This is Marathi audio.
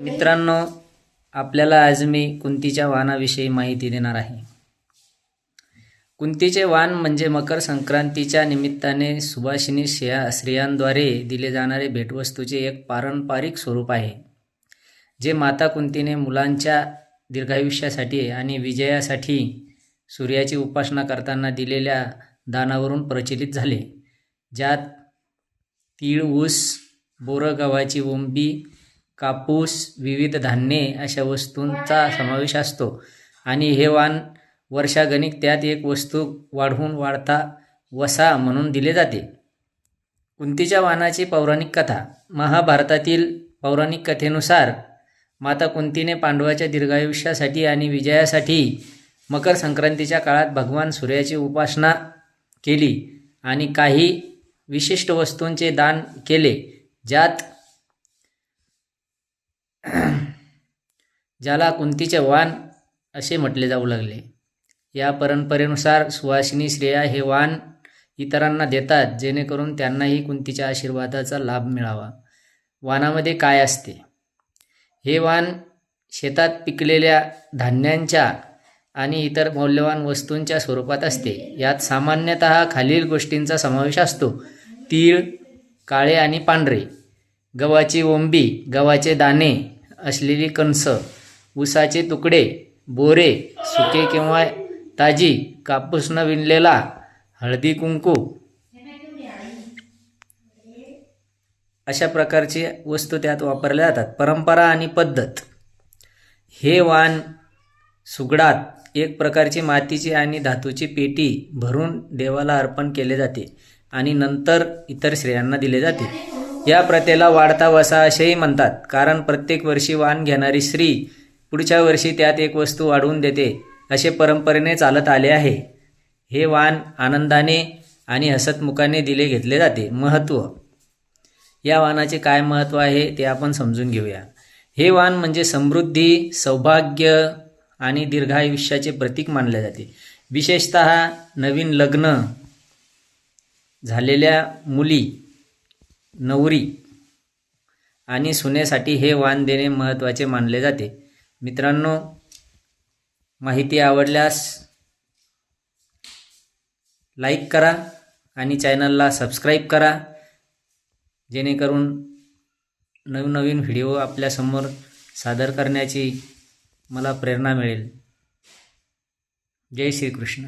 मित्रांनो आपल्याला आज मी कुंतीच्या वाहनाविषयी माहिती देणार आहे. कुंतीचे वाण म्हणजे मकर संक्रांतीच्या निमित्ताने सुभाषिनी स्त्रिया स्त्रियांद्वारे दिले जाणारे भेटवस्तूचे एक पारंपरिक स्वरूप आहे जे माता कुंतीने मुलांच्या दीर्घायुष्यासाठी आणि विजयासाठी सूर्याची उपासना करताना दिलेल्या दानावरून प्रचलित झाले ज्यात तीळ ऊस बोरं गव्हाची ओंबी कापूस विविध धान्ये अशा वस्तूंचा समावेश असतो. आणि हे वाण वर्षागणिक त्यात एक वस्तू वाढवून वाढता वसा म्हणून दिले जाते. कुंतीच्या वाणाची पौराणिक कथा. महाभारतातील पौराणिक कथेनुसार माता कुंतीने पांडवाच्या दीर्घायुष्यासाठी आणि विजयासाठी मकर संक्रांतीच्या काळात भगवान सूर्याची उपासना केली आणि काही विशिष्ट वस्तूंचे दान केले ज्यात ज्याला कुंतीचे वाण असे म्हटले जाऊ लागले. या परंपरेनुसार सुवासिनी श्रेया हे वाण इतरांना देतात जेणेकरून त्यांनाही कुंतीच्या आशीर्वादाचा लाभ मिळावा. वानामध्ये काय असते? हे वाण शेतात पिकलेल्या धान्यांच्या आणि इतर मौल्यवान वस्तूंच्या स्वरूपात असते. यात सामान्यतः खालील गोष्टींचा समावेश असतो. तीळ काळे आणि पांढरे गव्हाची ओंबी गव्हाचे दाणे असलेली कणस ऊसाचे तुकडे बोरे सुके किंवा ताजी कापूस न विणलेला हळदी कुंकू. अशा प्रकारची वस्तू त्यात वापरल्या जातात. परंपरा आणि पद्धत. हे वाण सुगडात एक प्रकारची मातीची आणि धातूची पेटी भरून देवाला अर्पण केले जाते आणि नंतर इतर स्त्रियांना दिले जाते. या प्रथेला वाढता वसा असेही म्हणतात. कारण प्रत्येक वर्षी वाण घेणारी स्त्री पुढच्या वर्षी त्यात एक वस्तू वाढवून देते असे परंपरेने चालत आले आहे. हे वाण आनंदाने आणि हसतमुखाने दिले घेतले जाते. महत्त्व या वाणाचे काय महत्त्व आहे ते आपण समजून घेऊया. हे वाण म्हणजे समृद्धी सौभाग्य आणि दीर्घायुष्याचे प्रतीक मानले जाते. विशेषत नवीन लग्न झालेल्या मुली नवरी आणि सुनेसाठी हे वाण देणे महत्त्वाचे मानले जाते. मित्रांनो माहिती आवडल्यास लाईक करा आणि चॅनलला सबस्क्राईब करा. जेणेकरून नवनवीन व्हिडिओ आपल्यासमोर सादर करण्याची मला प्रेरणा मिळेल. जय श्रीकृष्ण.